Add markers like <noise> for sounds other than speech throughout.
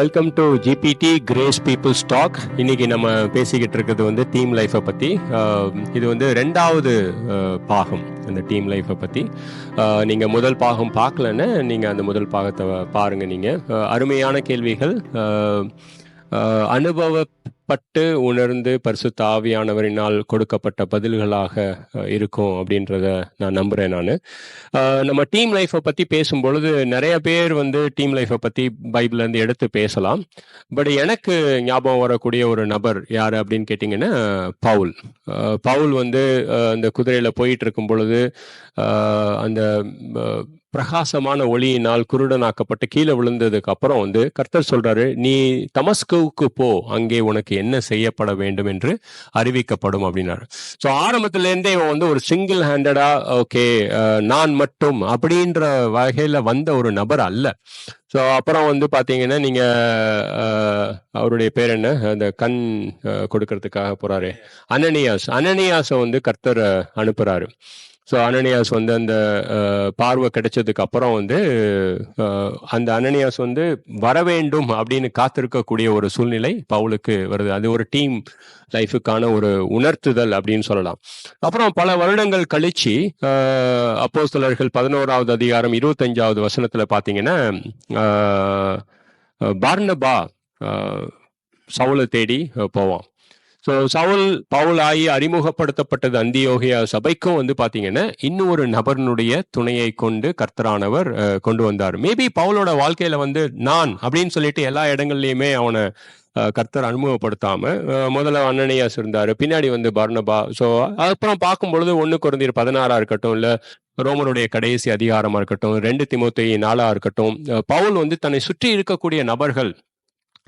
Welcome to GPT Grace people's talk இன்னைக்கு நம்ம பேசிக்கிட்டு இருக்கிறது வந்து டீம் லைஃப்பை பற்றி இது வந்து ரெண்டாவது பாகம் அந்த டீம் லைஃப்பை பற்றி நீங்கள் முதல் பாகம் பார்க்கலன்னு நீங்கள் அந்த முதல் பாகத்தை பாருங்கள் நீங்கள் அருமையான கேள்விகள். அனுபவப்பட்டு உணர்ந்து பரிசு தாவியானவரினால் கொடுக்கப்பட்ட பதில்களாக இருக்கும் அப்படின்றத நான் நம்புகிறேன் நான். நம்ம டீம் லைஃப்பை பற்றி பேசும்பொழுது நிறைய பேர் வந்து டீம் லைஃப்பை பற்றி பைபிள்லேருந்து எடுத்து பேசலாம். பட் எனக்கு ஞாபகம் வரக்கூடிய ஒரு நபர் யார் அப்படின்னு கேட்டிங்கன்னா பவுல். பவுல் வந்து அந்த குதிரையில் போயிட்டு இருக்கும் பொழுது அந்த பிரகாசமான ஒளியினால் குருடனாக்கப்பட்டு கீழே விழுந்ததுக்கு அப்புறம் வந்து கர்த்தர் சொல்றாரு நீ தமஸ்குவுக்கு போ அங்கே உனக்கு என்ன செய்யப்பட வேண்டும் என்று அறிவிக்கப்படும் அப்படின்னாரு. ஸோ ஆரம்பத்திலேருந்தே இவன் வந்து ஒரு சிங்கிள் ஹேண்டடா ஓகே நான் மட்டும் அப்படின்ற வகையில வந்த ஒரு நபர் அல்ல. ஸோ அப்புறம் வந்து பாத்தீங்கன்னா நீங்க அஹ், அவருடைய பேர் என்ன? அந்த கண் கொடுக்கறதுக்காக போறாரு. அனனியாஸ். அனனியாஸை வந்து கர்த்தர் அஹ், அனுப்புறாரு. ஸோ அனனியாஸ் வந்து அந்த பார்வை கிடைச்சதுக்கு அப்புறம் வந்து அந்த அனனியாஸ் வந்து வர வேண்டும் அப்படின்னு காத்திருக்கக்கூடிய ஒரு சூழ்நிலை பவுலுக்கு வருது. அது ஒரு டீம் லைஃபுக்கான ஒரு உணர்த்துதல் அப்படின்னு சொல்லலாம். அப்புறம் பல வருடங்கள் கழிச்சு அப்போ சிலர்கள் பதினோராவது அதிகாரம் இருபத்தஞ்சாவது வசனத்துல பாத்தீங்கன்னா பார்னபா ஆஹ், சவுலை தேடி போவான். ஸோ சவுல் பவுல் ஆகி அறிமுகப்படுத்தப்பட்டது அந்தியோகியா சபைக்கும் வந்து பார்த்தீங்கன்னா இன்னும் ஒரு நபர்னுடைய துணையை கொண்டு கர்த்தரானவர் கொண்டு வந்தார். மேபி பவுலோட வாழ்க்கையில வந்து நான் அப்படின்னு சொல்லிட்டு எல்லா இடங்கள்லையுமே அவனை கர்த்தர் அனுபவப்படுத்தாம முதல்ல அண்ணனையாஸ் இருந்தாரு பின்னாடி வந்து பர்ணபா ஸோ அப்புறம் பார்க்கும் பொழுது ஒன்று குறைந்தீர் பதினாறா இருக்கட்டும் இல்லை ரோமனுடைய கடைசி அதிகாரமா இருக்கட்டும் ரெண்டு திமுத்தி நாளா இருக்கட்டும் பவுல் வந்து தன்னை சுற்றி இருக்கக்கூடிய நபர்கள்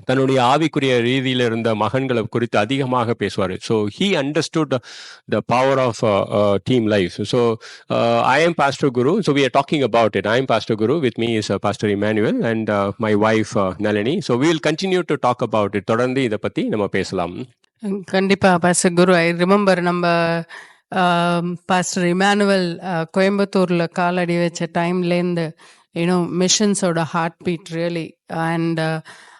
தன்னுடைய ஆவிக்குரிய ரீதியில் இருந்த மகன்களை குறித்து அதிகமாக பேசுவார். So he understood the power of team life so I am pastor Guru so we are talking about it I am pastor Guru with me is pastor Emmanuel and my wife Nalini so will continue to talk about it தொடர்ந்து இதை பற்றி நம்ம பேசலாம். கண்டிப்பாக pastor Guru I remember நம்ம um, pastor Emmanuel uh, கோயம்புத்தூரில் காலடி வச்ச டைம்லேருந்து யூனோ மிஷன்ஸோட ஹார்ட் பீட் ரியலி அண்ட்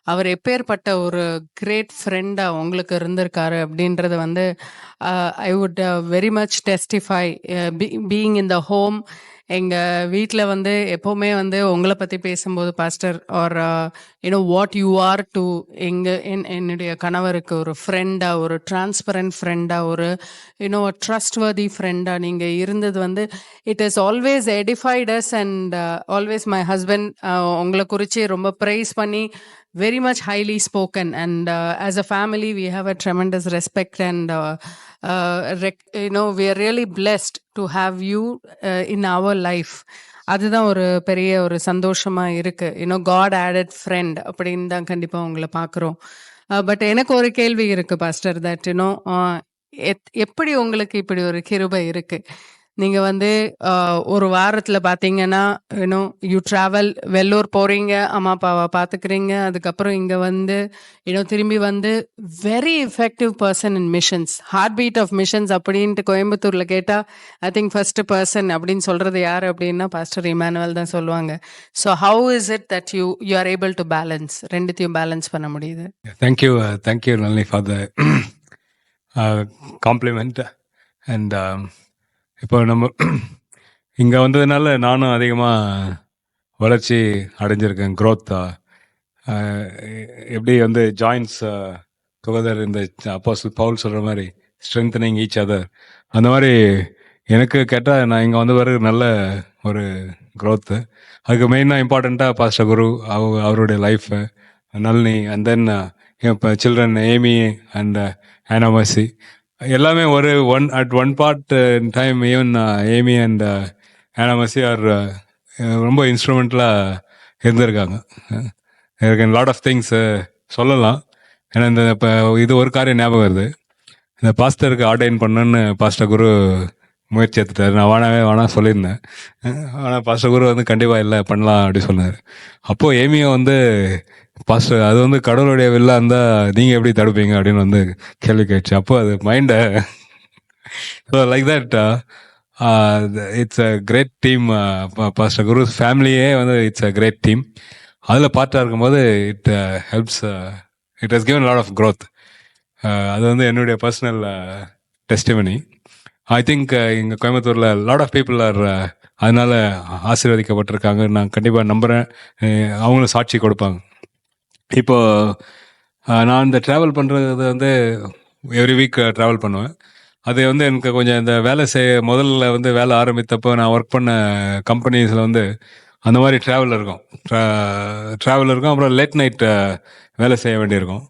அவர் எப்பேற்பட்ட ஒரு கிரேட் ஃப்ரெண்டா உங்களுக்கு இருந்திருக்காரு அப்படின்றது வந்து I would very much testify being in the home எங்க வீட்டில் வந்து எப்போவுமே வந்து உங்களை பற்றி பேசும்போது pastor are you know what you are to எங்க என்னுடைய கணவருக்கு ஒரு ஃப்ரெண்டா ஒரு டிரான்ஸ்பரண்ட் ஃப்ரெண்டா ஒரு யூனோ ட்ரஸ்ட் வர்தி ஃப்ரெண்டா நீங்கள் இருந்தது வந்து it is always edified us and always my husband உங்களை குறித்து ரொம்ப ப்ரைஸ் பண்ணி very much highly spoken and as a family we have a tremendous respect and Uh, rec- you know we are really blessed to have you uh, in our life. அதுதான் ஒரு பெரிய ஒரு சந்தோஷமா இருக்கு. யூனோ காட் ஆடட் ஃப்ரெண்ட் அப்படின்னு தான் கண்டிப்பா உங்களை பார்க்குறோம். பட் uh, எனக்கு ஒரு கேள்வி இருக்கு பாஸ்டர் தட் யூனோ எப்படி உங்களுக்கு இப்படி ஒரு கிருபை இருக்கு? நீங்க வந்து ஒரு வாரத்துல பாத்தீங்கன்னா இன்னும் யூ டிராவல் வெள்ளூர் போறீங்க அம்மா அப்பாவை பாத்துக்கிறீங்க அதுக்கப்புறம் இங்க வந்து இன்னும் திரும்பி வந்து very effective person in missions heart beat of missions அப்படின்ட்டு கோயம்புத்தூர்ல கேட்டா ஐ திங்க் ஃபர்ஸ்ட் பர்சன் அப்படின்னு சொல்றது யார் அப்படின்னா பாஸ்டர் இமானுவல் தான் சொல்லுவாங்க. So how is it that you you are able to balance ரெண்டுத்தையும் பேலன்ஸ் பண்ண முடியுது. Thank you thank you uh, thank you, Nalini, for uh, இப்போ நம்ம <clears throat> இங்கே வந்ததுனால நானும் அதிகமாக வளர்ச்சி அடைஞ்சிருக்கேன் க்ரோத்தா எப்படி வந்து ஜாயின்ஸ் டுகெதர் இந்த அப்போ பவுல் சொல்கிற மாதிரி ஸ்ட்ரென்தனிங் ஈச் அதர் அந்த மாதிரி எனக்கு கேட்டால் நான் இங்கே வந்த பிறகு நல்ல ஒரு க்ரோத்து அதுக்கு மெயினாக இம்பார்ட்டண்ட்டாக பாஸ்டர் குரு அவ அவருடைய லைஃபு நளினி அண்ட் தென் இப்போ சில்ட்ரன் ஏமி அண்ட் ஆனாமசி எல்லாமே ஒரு one at one part time even Amy and ஆனாமசி are ரொம்ப இன்ஸ்ட்ருமெண்ட்லாக இருந்திருக்காங்க. எனக்கு லாட் ஆஃப் திங்ஸ் சொல்லலாம். ஏன்னா இந்த இப்போ இது ஒரு காரியம் ஞாபகம் வருது. இந்த பாஸ்டருக்கு ஆர்டைன் பண்ணுன்னு பாஸ்டர் குரு முயற்சி எடுத்துட்டாரு. நான் வேணாவே வேணா சொல்லியிருந்தேன். ஆனால் பாஸ்டர் குரு வந்து கண்டிப்பாக இல்லை பண்ணலாம் அப்படி சொன்னார். அப்போது ஏமியோ வந்து பாஸ்டர் அது வந்து கடவுளுடைய வில்லா இருந்தால் நீங்கள் எப்படி தடுப்பீங்க அப்படின்னு வந்து கேள்வி கேட்டுச்சு. அப்போ அது மைண்டை so like that it's a great team uh, uh, uh, pastor Guru ஃபேமிலியே வந்து இட்ஸ் அ கிரேட் டீம் அதில் பார்ட்டாக இருக்கும்போது it helps it has given lot of growth அது வந்து என்னுடைய பர்சனல் டெஸ்டிமனி ஐ திங்க் இங்கே கோயம்புத்தூரில் லாட் ஆஃப் பீப்புள் ஆர் அதனால ஆசீர்வதிக்கப்பட்டிருக்காங்க நான் கண்டிப்பாக நம்புகிறேன் அவங்களும் சாட்சி கொடுப்பாங்க. இப்போ நான் இந்த ட்ராவல் பண்ணுறது வந்து எவ்ரி வீக் ட்ராவல் பண்ணுவேன். அது வந்து எனக்கு கொஞ்சம் இந்த வேலை செய்ய முதல்ல வந்து வேலை ஆரம்பித்தப்போ நான் ஒர்க் பண்ண கம்பெனிஸில் வந்து அந்த மாதிரி ட்ராவல் இருக்கும். ட்ராவல் இருக்கும். அப்புறம் லேட் நைட் வேலை செய்ய வேண்டியிருக்கும்.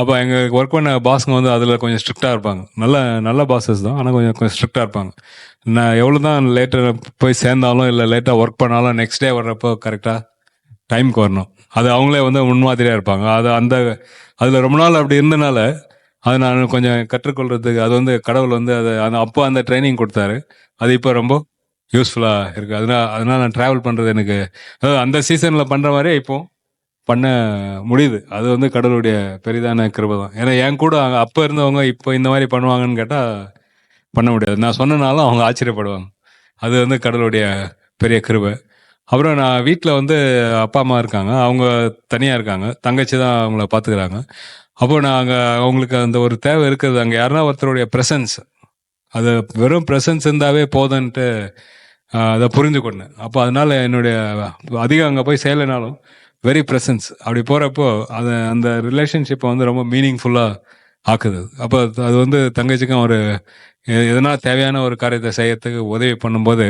அப்போ எங்களுக்கு ஒர்க் பண்ண பாஸுங்க வந்து அதில் கொஞ்சம் ஸ்ட்ரிக்டாக இருப்பாங்க. நல்ல நல்ல பாஸஸ் தான். ஆனால் கொஞ்சம் கொஞ்சம் ஸ்ட்ரிக்டாக இருப்பாங்க. நான் எவ்வளோ தான் லேட்டாக போய் சேர்ந்தாலும் இல்லை லேட்டாக ஒர்க் பண்ணாலும் நெக்ஸ்ட் டே வர்றப்போ கரெக்டாக டைம்க்கு வரணும். அது அவங்களே வந்து முன்மாதிரியாக இருப்பாங்க. அது அந்த அதில் ரொம்ப நாள் அப்படி இருந்தனால அது நான் கொஞ்சம் கற்றுக்கொள்றதுக்கு அது வந்து கடவுள் வந்து அது அந்த அப்போ அந்த ட்ரைனிங் கொடுத்தாரு. அது இப்போ ரொம்ப யூஸ்ஃபுல்லாக இருக்குது அதனால் அதனால் நான் ட்ராவல் பண்ணுறது எனக்கு அதாவது அந்த சீசனில் பண்ணுற மாதிரியே இப்போ பண்ண முடியுது. அது வந்து கடவுளுடைய பெரிதான கிருபை தான். ஏன்னா என் கூட அங்கே அப்போ இருந்தவங்க இப்போ இந்த மாதிரி பண்ணுவாங்கன்னு கேட்டால் பண்ண முடியாது. நான் சொன்னனாலும் அவங்க ஆச்சரியப்படுவாங்க. அது வந்து கடவுளுடைய பெரிய கிருபை. அப்புறம் நான் வீட்டில் வந்து அப்பா அம்மா இருக்காங்க. அவங்க தனியாக இருக்காங்க. தங்கச்சி தான் அவங்கள பார்த்துக்கிறாங்க அப்போ நான் அங்கே அவங்களுக்கு அந்த ஒரு தேவை இருக்கிறது அங்கே யாருன்னா ஒருத்தருடைய ப்ரெசன்ஸ் அது வெறும் ப்ரெசன்ஸ் இருந்தாவே போதுன்ட்டு அதை புரிஞ்சு கொண்டேன் அப்போ அதனால என்னுடைய அதிகம் அங்கே போய் செய்யலைனாலும் வெரி ப்ரெசன்ஸ் அப்படி போகிறப்போ அது அந்த ரிலேஷன்ஷிப்பை வந்து ரொம்ப மீனிங்ஃபுல்லாக ஆக்குது. அப்போ அது வந்து தங்கச்சிக்கும் ஒரு எதனா தேவையான ஒரு காரியத்தை செய்யறதுக்கு உதவி பண்ணும்போது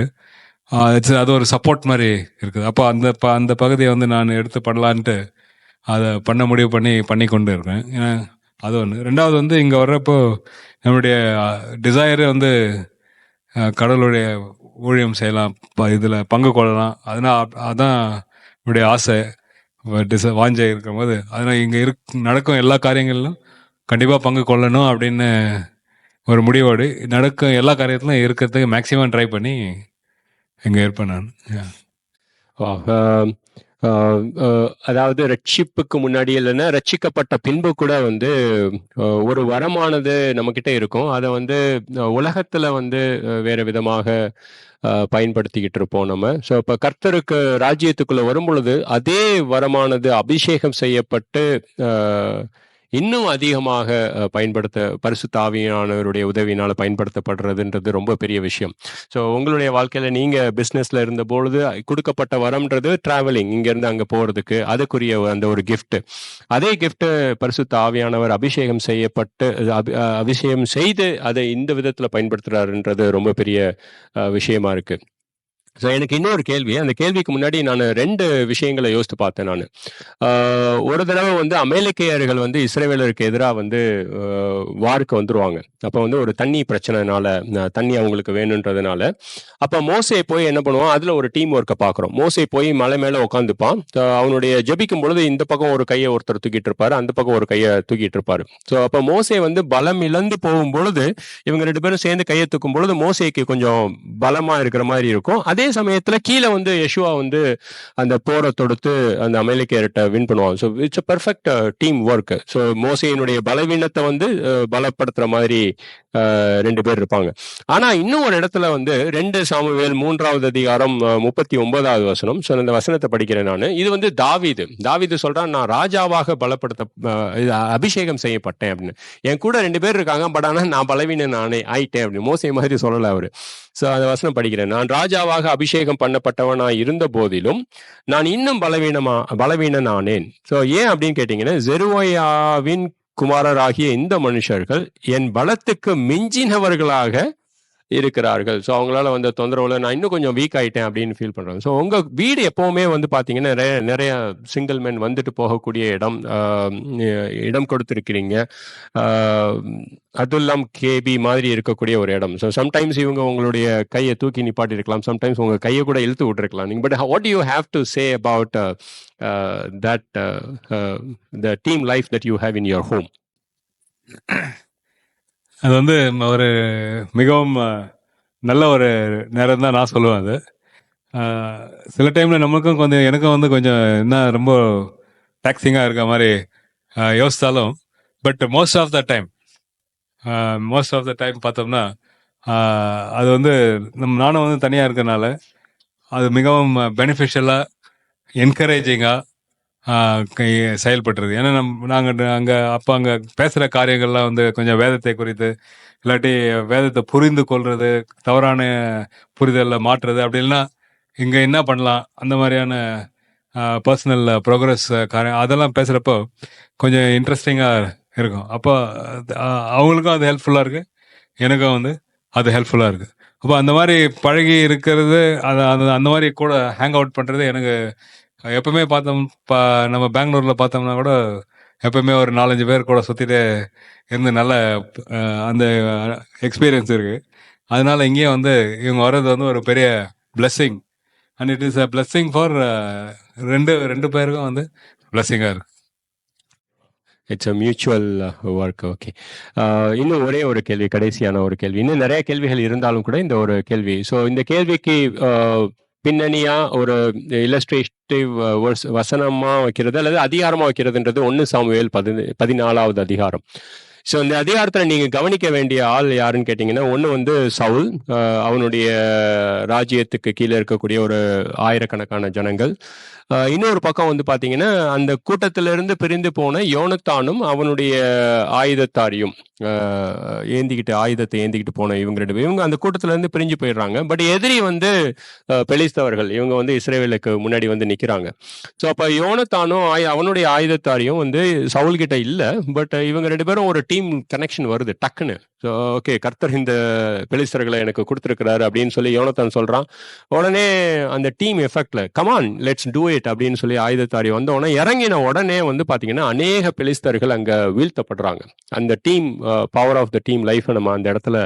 அது ஒரு சப்போர்ட் மாதிரி இருக்குது. அப்போ அந்த ப அந்த பகுதியை வந்து நான் எடுத்து பண்ணலான்ட்டு அதை பண்ண முடிவு பண்ணி பண்ணி கொண்டு இருக்கேன். ஏன்னா அது ஒன்று ரெண்டாவது வந்து இங்கே வர்றப்போ நம்மளுடைய டிசையரே வந்து கடவுளுடைய ஊழியம் செய்யலாம் இதில் பங்கு கொள்ளலாம். அதனால் அதான் என்னுடைய ஆசை. டிச வாஞ்சை இருக்கும்போது. அதனால் இங்கே இருக் நடக்கும் எல்லா காரியங்களிலும் கண்டிப்பாக பங்கு கொள்ளணும் அப்படின்னு ஒரு முடிவோடு நடக்கும் எல்லா காரியத்திலும் இருக்கிறதுக்கு மேக்ஸிமம் ட்ரை பண்ணி எங்கே இருப்பேன் நான்? அதாவது ரட்சிப்புக்கு முன்னாடி இல்லைன்னா ரட்சிக்கப்பட்ட பின்பு கூட வந்து ஒரு வரமானது நம்மக்கிட்ட இருக்கும். அதை வந்து உலகத்தில் வந்து வேறு விதமாக பயன்படுத்திக்கிட்டு இருப்போம் நம்ம. ஸோ இப்போ கர்த்தருக்கு ராஜ்யத்துக்குள்ளே வரும் பொழுது அதே வரமானது அபிஷேகம் செய்யப்பட்டு இன்னும் அதிகமாக பயன்படுத்த பரிசுத்தாவியானவருடைய ஆவியானவருடைய பயன்படுத்தப்படுறதுன்றது ரொம்ப பெரிய விஷயம். ஸோ உங்களுடைய வாழ்க்கையில் நீங்கள் பிஸ்னஸில் இருந்த பொழுது கொடுக்கப்பட்ட வரம்ன்றது டிராவலிங் இங்கேருந்து அங்கே போகிறதுக்கு அதுக்குரிய அந்த ஒரு கிஃப்ட்டு அதே கிஃப்ட்டு பரிசுத்த ஆவியானவர் அபிஷேகம் செய்யப்பட்டு அபிஷேகம் செய்து அதை இந்த விதத்தில் பயன்படுத்துகிறாருன்றது ரொம்ப பெரிய விஷயமா இருக்குது ஸோ எனக்கு இன்னொரு கேள்வி. அந்த கேள்விக்கு முன்னாடி நான் ரெண்டு விஷயங்களை யோசித்து பார்த்தேன் நான். ஒரு தடவை வந்து அமெரிக்கையர்கள் வந்து இஸ்ரேவேலருக்கு எதிராக வந்து வாருக்கு வந்துருவாங்க. அப்போ வந்து ஒரு தண்ணி பிரச்சனைனால தண்ணி அவங்களுக்கு வேணுன்றதுனால. அப்போ மோசை போய் என்ன பண்ணுவோம் அதில் ஒரு டீம் ஒர்க்கை பார்க்குறோம். மோசை போய் மலை மேலே உட்காந்துப்பான் அவனுடைய ஜெபிக்கும் பொழுது இந்த பக்கம் ஒரு கையை ஒருத்தர் தூக்கிட்டு இருப்பாரு அந்த பக்கம் ஒரு கையை தூக்கிட்டு இருப்பாரு. ஸோ அப்போ மோசை வந்து பலம் இழந்து போகும் பொழுது இவங்க ரெண்டு பேரும் சேர்ந்து கையை தூக்கும் பொழுது மோசைக்கு கொஞ்சம் பலமாக இருக்கிற மாதிரி இருக்கும். அதே சமயத்துல கீழே வந்து யஷுவா வந்து அந்த போரை தொடுத்து அந்த அமெரிக்கர்கிட்ட வின் பண்ணுவாங்க. So it's a perfect team work so மோசையினுடைய பலவீனத்தை வந்து uh, பலப்படுத்துற மாதிரி uh, ரெண்டு பேர் இருப்பாங்க. ஆனா இன்னும் ஒரு இடத்துல வந்து ரெண்டு சாமுவேல் மூன்றாவது அதிகாரம் uh, முப்பத்தி ஒன்பதாவது வசனம். ஸோ அந்த வசனத்தை படிக்கிறேன் நான். இது வந்து தாவீது. தாவீது சொல்றான் நான் ராஜாவாக பலப்படுத்த அபிஷேகம் செய்யப்பட்டேன் அப்படின்னு. என் கூட ரெண்டு பேர் இருக்காங்க பட் ஆனால் நான் பலவீன நானே ஆயிட்டேன் அப்படின்னு. மோசை மாதிரி சொல்லலை அவரு. ஸோ அந்த வசனம் படிக்கிறேன். நான் ராஜாவாக அபிஷேகம் பண்ணப்பட்டவனா இருந்த போதிலும் நான் இன்னும் பலவீனமா பலவீனனானேன். ஸோ ஏன் அப்படின்னு கேட்டீங்கன்னா ஜெருவையாவின் குமாரராகிய இந்த மனுஷர்கள் என் பலத்துக்கு மிஞ்சினவர்களாக இருக்கிறார்கள். ஸோ அவங்களால வந்த தொந்தரவுல நான் இன்னும் கொஞ்சம் வீக் ஆயிட்டேன் அப்படின்னு ஃபீல் பண்றாங்க ஸோ உங்க வீடு எப்பவுமே வந்து பாத்தீங்கன்னா நிறைய நிறைய சிங்கிள் மேன் வந்துட்டு போகக்கூடிய இடம் இடம் கொடுத்துருக்கிறீங்க. அதுல்லாம் அதுவும் கேபி மாதிரி இருக்கக்கூடிய ஒரு இடம். ஸோ சம்டைம்ஸ் இவங்க உங்களுடைய கையை தூக்கி நிப்பாட்டி இருக்கலாம் சம்டைம்ஸ் உங்க கையை கூட இழுத்து விட்டுருக்கலாம். நீங்க but what you have to say about that the team life that you have in your home அது வந்து ஒரு மிகவும் நல்ல ஒரு நேரம் தான் நான் சொல்லுவேன் அது. சில டைமில் நமக்கும் கொஞ்சம் எனக்கும் வந்து கொஞ்சம் என்ன ரொம்ப டாக்ஸிங்காக இருக்க மாதிரி யோசித்தாலும் but most of the time most of the time பார்த்தோம்னா அது வந்து நம் நானும் வந்து தனியாக இருக்கிறனால அது மிகவும் பெனிஃபிஷியலாக என்கரேஜிங்காக செயல்பட்டுறது ஏன்னா நம் நாங்கள் அங்கே அப்போ அங்கே பேசுகிற காரியங்கள்லாம் வந்து கொஞ்சம் வேதத்தை குறித்து இல்லாட்டி வேதத்தை புரிந்து கொள்வது தவறான புரிதலில் மாற்றுறது அப்படி இல்லைன்னா இங்கே என்ன பண்ணலாம்? அந்த மாதிரியான பர்சனல் ப்ரோக்ரஸ் காரியம் அதெல்லாம் பேசுகிறப்போ கொஞ்சம் இன்ட்ரெஸ்டிங்காக இருக்கும். அப்போ அவங்களுக்கும் அது ஹெல்ப்ஃபுல்லாக இருக்குது எனக்கும் வந்து அது ஹெல்ப்ஃபுல்லாக இருக்குது அப்போ அந்த மாதிரி பழகி இருக்கிறது அது அது அந்த மாதிரி கூட ஹேங் அவுட் பண்ணுறது எனக்கு எப்பவுமே பார்த்தோம் பா நம்ம பெங்களூரில் பார்த்தோம்னா கூட எப்பவுமே ஒரு நாலஞ்சு பேர் கூட சுற்றிட்டு இருந்து நல்ல அந்த எக்ஸ்பீரியன்ஸ் இருக்குது அதனால இங்கேயும் வந்து இவங்க வர்றது வந்து ஒரு பெரிய blessing. And it is a blessing for ரெண்டு ரெண்டு பேருக்கும் வந்து blessing-ஆ இருக்கு. It's a mutual work okay இன்னும் ஒரே ஒரு கேள்வி கடைசியான ஒரு கேள்வி. இன்னும் நிறைய கேள்விகள் இருந்தாலும் கூட இந்த ஒரு கேள்வி. ஸோ இந்த கேள்விக்கு பின்னணியா ஒரு இல்லஸ்ட்ரேட்டிவ் வசனமா வைக்கிறது அல்லது அதிகாரமா வைக்கிறதுன்றது ஒன்று சாமுவேல் பதி பதினாலாவது அதிகாரம். ஸோ இந்த அதிகாரத்தில் நீங்கள் கவனிக்க வேண்டிய ஆள் யாருன்னு கேட்டிங்கன்னா ஒன்று வந்து சவுல் அவனுடைய ராஜ்யத்துக்கு கீழே இருக்கக்கூடிய ஒரு ஆயிரக்கணக்கான ஜனங்கள். இன்னொரு பக்கம் வந்து பார்த்தீங்கன்னா அந்த கூட்டத்திலிருந்து பிரிந்து போன யோனத்தானும் அவனுடைய ஆயுதத்தாரியும் ஏந்திக்கிட்டு ஆயுதத்தை ஏந்திக்கிட்டு போன இவங்க ரெண்டு இவங்க அந்த கூட்டத்திலேருந்து பிரிஞ்சு போயிடுறாங்க. பட் எதிரி வந்து பெலிஸ்தவர்கள் இவங்க வந்து இஸ்ரேவேலுக்கு முன்னாடி வந்து நிற்கிறாங்க ஸோ அப்போ யோனத்தானும் அவனுடைய ஆயுதத்தாரியும் வந்து சவுல்கிட்ட இல்லை. பட் இவங்க ரெண்டு பேரும் ஒரு டீம் டீம் கனெக்ஷன் வருது டக்குன்னு. ஸோ ஓகே கர்த்தர் இந்த பெலிஸ்தர்களை எனக்கு கொடுத்துருக்கிறாரு அப்படின்னு சொல்லி யோனத்தான் சொல்கிறான் உடனே அந்த team எஃபெக்டில் come on let's do it அப்படின்னு சொல்லி ஆயுதத்தாரி வந்த உடனே இறங்கின உடனே வந்து பார்த்தீங்கன்னா அநேக பெலிஸ்தர்கள் அங்கே வீழ்த்தப்படுறாங்க. அந்த team power of the team லைஃப்பை நம்ம அந்த இடத்துல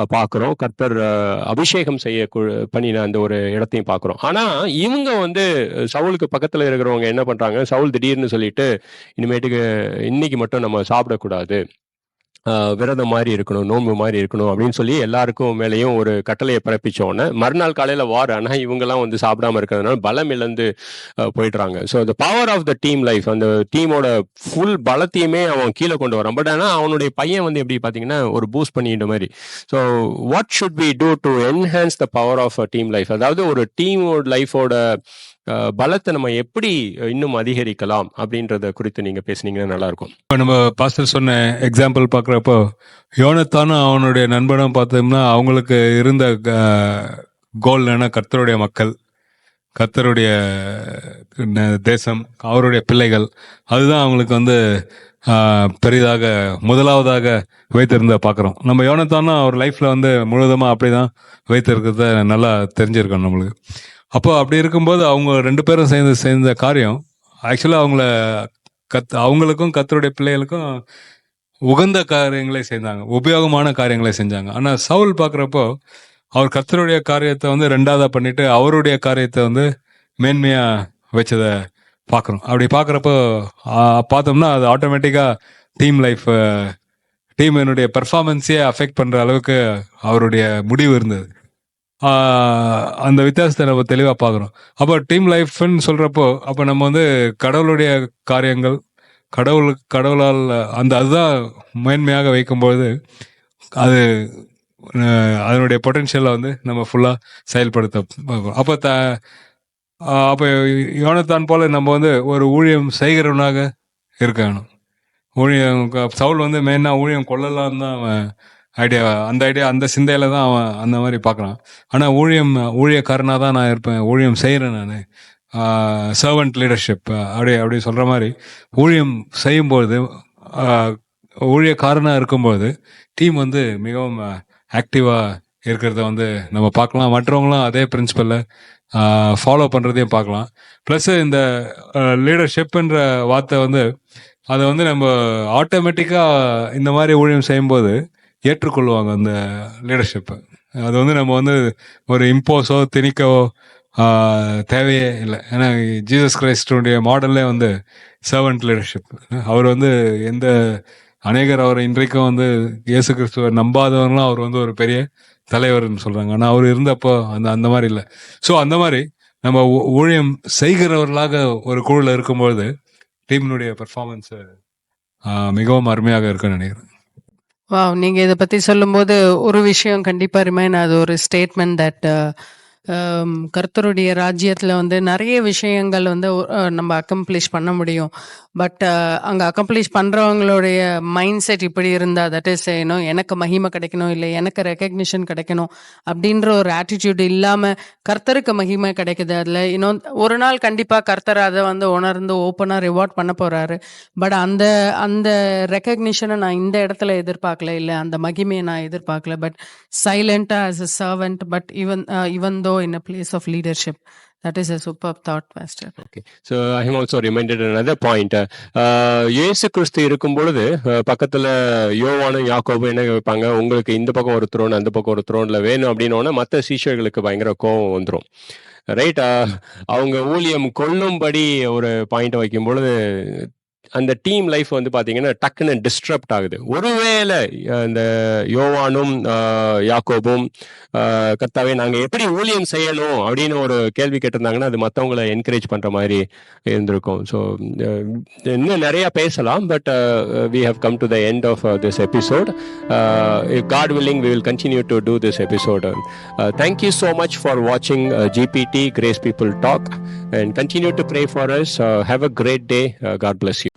uh, பார்க்குறோம் கர்த்தர் uh, அபிஷேகம் செய்ய பண்ணின அந்த ஒரு இடத்தையும் பார்க்குறோம் ஆனால் இவங்க வந்து சவுலுக்கு பக்கத்தில் இருக்கிறவங்க என்ன பண்ணுறாங்க சவுல் திடீர்னு சொல்லிட்டு இனிமேட்டுக்கு இன்னைக்கு மட்டும் நம்ம சாப்பிடக்கூடாது. விரதம் மாதிரி இருக்கணும் நோன்பு மாதிரி இருக்கணும் அப்படின்னு சொல்லி எல்லாருக்கும் மேலேயும் ஒரு கட்டளையை பிறப்பிச்ச உடனே மறுநாள் காலையில வார் ஆனா இவங்கெல்லாம் வந்து சாப்பிடாம இருக்கிறதுனால பலம் இழந்து போயிடுறாங்க. ஸோ இந்த power of the team life அந்த டீமோட ஃபுல் பலத்தையுமே அவன் கீழே கொண்டு வரான். பட் ஆனால் அவனுடைய பையன் வந்து எப்படி பார்த்தீங்கன்னா ஒரு பூஸ்ட் பண்ணிட்ட மாதிரி. So what should be do to enhance the power of a team life அதாவது ஒரு டீமோட லைஃபோட பலத்தை நம்ம எப்படி இன்னும் அதிகரிக்கலாம் அப்படின்றத குறித்து நீங்க பேசுனீங்கன்னா நல்லா இருக்கும் இப்போ நம்ம பாஸ்டர் சொன்ன எக்ஸாம்பிள் பார்க்குறப்போ யோனத்தானும் அவனுடைய நண்பனும் பார்த்தோம்னா அவங்களுக்கு இருந்த கோல் என்னன்னா கர்த்தருடைய மக்கள் கர்த்தருடைய தேசம் அவருடைய பிள்ளைகள் அதுதான் அவங்களுக்கு வந்து பெரிதாக முதலாவதாக வைத்திருந்த பார்க்குறோம். நம்ம யோனத்தானும் அவர் லைஃப்பில் வந்து முழுவதுமாக அப்படி தான் வைத்திருக்கிறத நல்லா தெரிஞ்சிருக்கோம் நம்மளுக்கு. அப்போ அப்படி இருக்கும்போது அவங்க ரெண்டு பேரும் சேர்ந்து சேர்ந்த காரியம் ஆக்சுவலாக அவங்கள கத் அவங்களுக்கும் கத்தருடைய பிள்ளைகளுக்கும் உகந்த காரியங்களை செய்தாங்க. உபயோகமான காரியங்களை செஞ்சாங்க. ஆனால் சவுல் பார்க்குறப்போ அவர் கத்தருடைய காரியத்தை வந்து ரெண்டாவதாக பண்ணிட்டு அவருடைய காரியத்தை வந்து மேன்மையாக வச்சதை பார்க்குறோம். அப்படி பார்க்குறப்போ பார்த்தோம்னா அது ஆட்டோமேட்டிக்காக டீம் லைஃப் டீமினுடைய பெர்ஃபார்மன்ஸே அஃபெக்ட் பண்ணுற அளவுக்கு அவருடைய முடிவு இருந்தது. அந்த வித்தியாசத்தை நம்ம தெளிவாக பார்க்குறோம் அப்போ டீம் லைஃப்னு சொல்கிறப்போ அப்போ நம்ம வந்து கடவுளுடைய காரியங்கள் கடவுள் கடவுளால் அந்த அதுதான் மேன்மையாக வைக்கும்பொழுது அது அதனுடைய பொட்டென்ஷியலை வந்து நம்ம ஃபுல்லாக செயல்படுத்த அப்போ த அப்போ யோனத்தான் போல நம்ம வந்து ஒரு ஊழியம் செய்கிறவனாக இருக்கணும் ஊழியம் சவுல் வந்து மெயினாக ஊழியம் கொள்ளலாம் தான் அவன் ஐடியா அந்த ஐடியா அந்த சிந்தையில தான் அவன் அந்த மாதிரி பார்க்குறான். ஆனால் ஊழியம் ஊழியக்காரனாக தான் நான் இருப்பேன் ஊழியம் செய்கிறேன் நான். சர்வன்ட் லீடர்ஷிப் அப்படி அப்படி சொல்கிற மாதிரி ஊழியம் செய்யும்போது ஊழியக்காரனாக இருக்கும்போது டீம் வந்து மிகவும் ஆக்டிவாக இருக்கிறத வந்து நம்ம பார்க்கலாம். மற்றவங்களும் அதே பிரின்சிபலில் ஃபாலோ பண்ணுறதையும் பார்க்கலாம். ப்ளஸ் இந்த லீடர்ஷிப்ன்ற வார்த்தை வந்து அதை வந்து நம்ம ஆட்டோமேட்டிக்காக இந்த மாதிரி ஊழியம் செய்யும்போது ஏற்றுக்கொள்வாங்க அந்த லீடர்ஷிப்பை அது வந்து நம்ம வந்து ஒரு இம்போஸோ திணிக்கவோ தேவையே இல்லை. ஏன்னா ஜீசஸ் கிரைஸ்டுடைய மாடல்லே வந்து சர்வன்ட் லீடர்ஷிப் அவர் வந்து எந்த அநேகர் அவர் இன்றைக்கும் வந்து இயேசு கிறிஸ்துவை நம்பாதவங்களும் அவர் வந்து ஒரு பெரிய தலைவர்னு சொல்கிறாங்க ஆனால் அவர் இருந்தப்போ அந்த அந்த மாதிரி இல்லை. ஸோ அந்த மாதிரி நம்ம ஊழியம் செய்கிறவர்களாக ஒரு குழுவில் இருக்கும்பொழுது டீமினுடைய பெர்ஃபார்மன்ஸு மிகவும் அருமையாக இருக்குன்னு நினைக்கிறேன். வாவ் நீங்க இதை பத்தி சொல்லும்போது ஒரு விஷயம் கண்டிப்பா ரிமைன் அது ஒரு ஸ்டேட்மெண்ட் தட் கர்த்தருடைய ராஜ்யத்தில் வந்து நிறைய விஷயங்கள் வந்து நம்ம அக்கம்ப்ளிஷ் பண்ண முடியும். பட் அங்கே அக்கம்ப்ளிஷ் பண்ணுறவங்களுடைய மைண்ட் செட் இப்படி இருந்தால் தட் இஸ் ஏனோ எனக்கு மகிமை கிடைக்கணும் இல்லை எனக்கு ரெக்கக்னிஷன் கிடைக்கணும் அப்படின்ற ஒரு ஆட்டிடியூட் இல்லாமல் கர்த்தருக்கு மகிமை கிடைக்குது. அதில் இன்னும் ஒரு நாள் கண்டிப்பாக கர்த்தர் அதை வந்து உணர்ந்து ஓப்பனாக ரிவார்ட் பண்ண போகிறாரு பட் அந்த அந்த ரெக்கக்னிஷனை நான் இந்த இடத்துல எதிர்பார்க்கல இல்லை அந்த மகிமையை நான் எதிர்பார்க்கல. பட் சைலண்டாக as a servant but even even though in a place of leadership that is a super thought master okay so I am also reminded another point இயேசு கிறிஸ்து இருக்கும் பொழுது அஹ், பக்கத்துல யோவானும் யாக்கோபும் என்ன வைப்பாங்க உங்களுக்கு இந்த பக்கம் ஒரு த்ரோன் அந்த பக்கம் ஒரு த்ரோன்ல வேணும் அப்படின்னோடனே மற்ற சீஷர்களுக்கு பயங்கர கோவம் வந்துடும் ரைட் uh, அவங்க ஊழியம் கொள்ளும்படி ஒரு பாயிண்ட் வைக்கும் பொழுது அந்த டீம் லைஃப் வந்து பாத்தீங்கன்னா டக்குன்னு டிஸ்டர்ப்ட் ஆகுது. ஒருவேளை இந்த யோவானும் யாக்கோபும் கத்தாவே நாங்கள் நாங்க எப்படி ஊழியம் செய்யணும் அப்படின்னு ஒரு கேள்வி கேட்டிருந்தாங்கன்னா அது மற்றவங்களை என்கரேஜ் பண்ற மாதிரி இருந்திருக்கும். ஸோ இன்னும் நிறையா பேசலாம் but we have come to the end of this episode God willing we will continue to do this episode thank you so much for வாட்சிங் GPT Grace people talk and continue to pray for us have a great day God bless you